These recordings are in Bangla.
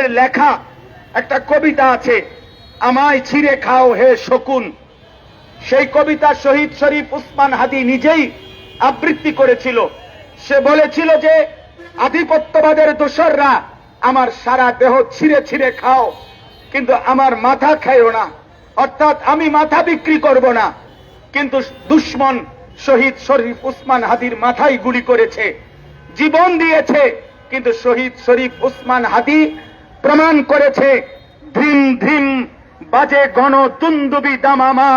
হাদির লেখা একটা কবিতা আছে, আমায় ছিঁড়ে খাও হে শকুন। সেই কবিতা শহীদ শরীফ উসমান হাদি নিজেই আবৃত্তি করেছিল। সে বলেছিল যে, আধিপত্যবাদের দোসররা আমার সারা দেহ ছিঁড়ে ছিঁড়ে খাও, কিন্তু আমার মাথা খাইও না। অর্থাৎ আমি মাথা বিক্রি করব না। কিন্তু দুশ্মন শহীদ শরীফ উসমান হাদির মাথায় গুলি করেছে। জীবন দিয়েছে, কিন্তু শহীদ শরীফ উসমান হাদি প্রমাণ করেছে, ধিম ধিম বাজে গণ তুন্দুবি দামামা,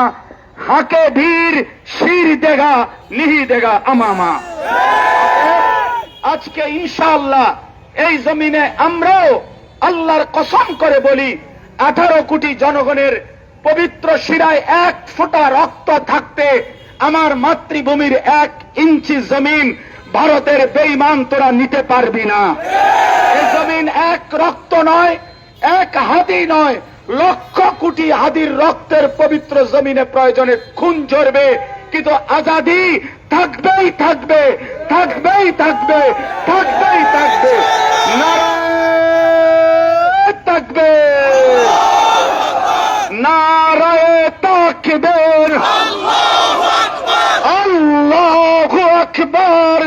হাকে ধীর শির দেগা, নিহি দেগা আমামা। আজকে ইনশাআল্লাহ এই জমিনে আমরাও আল্লাহর কসম করে বলি, আঠারো কোটি জনগণের পবিত্র শিরায় এক ফোঁটা রক্ত থাকতে আমার মাতৃভূমির এক ইঞ্চি জমিন ভারতের বেইমান তোরা নিতে পারবি না। এক রক্ত নয়, এক হাদি নয়, লক্ষ কোটি হাদির রক্তের পবিত্র জমিনে প্রয়োজনে খুন ঝরবে, কিন্তু আজাদি থাকবেই থাকবে থাকবেই থাকবে থাকবেই থাকবে থাকবে, নারায় তাকবীর আল্লাহু আকবার,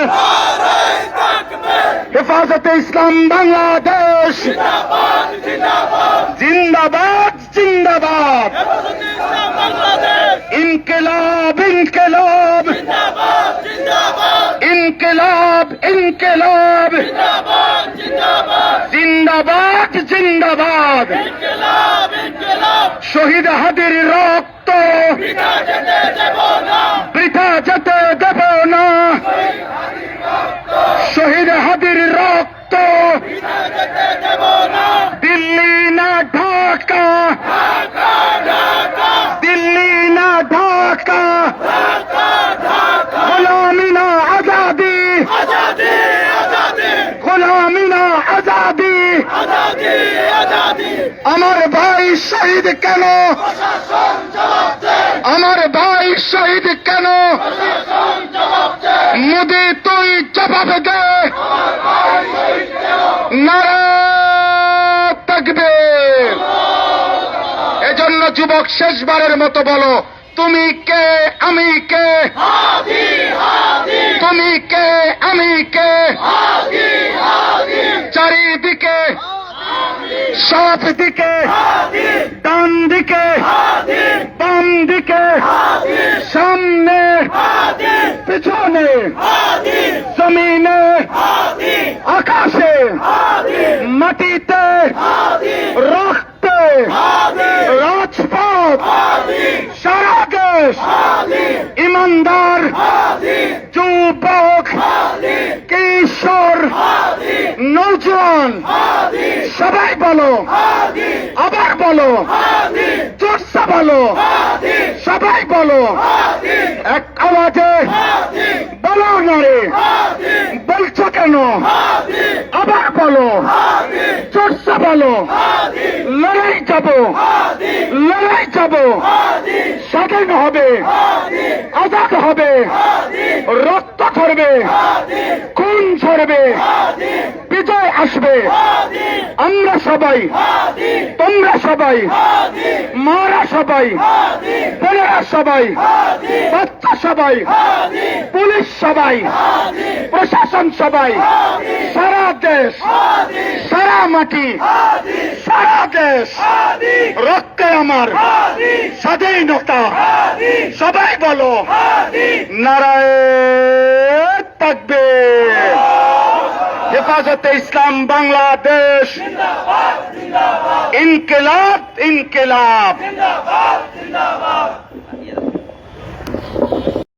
হেফাজতে ইসলাম বাংলাদেশ। জিন্দাবাদ জিন্দাবাদ। ইনকিলাব ইনকিলাব। ইনকিলাব ইনকিলাব। জিন্দাবাদ জিন্দাবাদ। শহীদ হাদির রক্ত। বৃথা যেতে দেব না শহীদ হাদির রক্ত দিল্লি না ঢাকা দিল্লি না ঢাকা গোলামি না আজাদি গোলামি না আজাদি আমার ভাই শহীদ কেন? আমার ভাই শহীদ কেন? মোদি তুই জবাব দে। নারা থাকবে এজন্য যুবক শেষবারের মতো বলো তুমি কে আমি কে? তুমি কে আমি কে? চারিদিকে সব দিকে ডান দিকে বাম দিকে সামনে পিছনে জমিনে আকাশে মাটিতে রক্তে রাজপথ সারা দেশ ইমানদার যুবক কিশোর নৌজওয়ান সবাই বলো। আবার বলো। চর্চা বলো। সবাই বলো। এক আওয়াজে। বলো না রে বলছো কেন? আবার বলো। চর্চা বলো। লড়াই যাব। লড়াই যাব। স্বাধীন হবে। আজাদ হবে। রক্ত ঝরবে। খুন ঝরবে। বিজয় আসবে। আমরা সবাই, তোমরা সবাই, মারা সবাই, বোনেরা সবাই, বাচ্চা সবাই, পুলিশ সবাই, প্রশাসন সবাই, সারা দেশ, সারা মাটি দেশ রক্তে আমার স্বাধীনতা। সবাই বলো নারায়ণ থাকবে। হেফাজতে ইসলাম বাংলাদেশ। ইনকেলাব ইনকিলাব।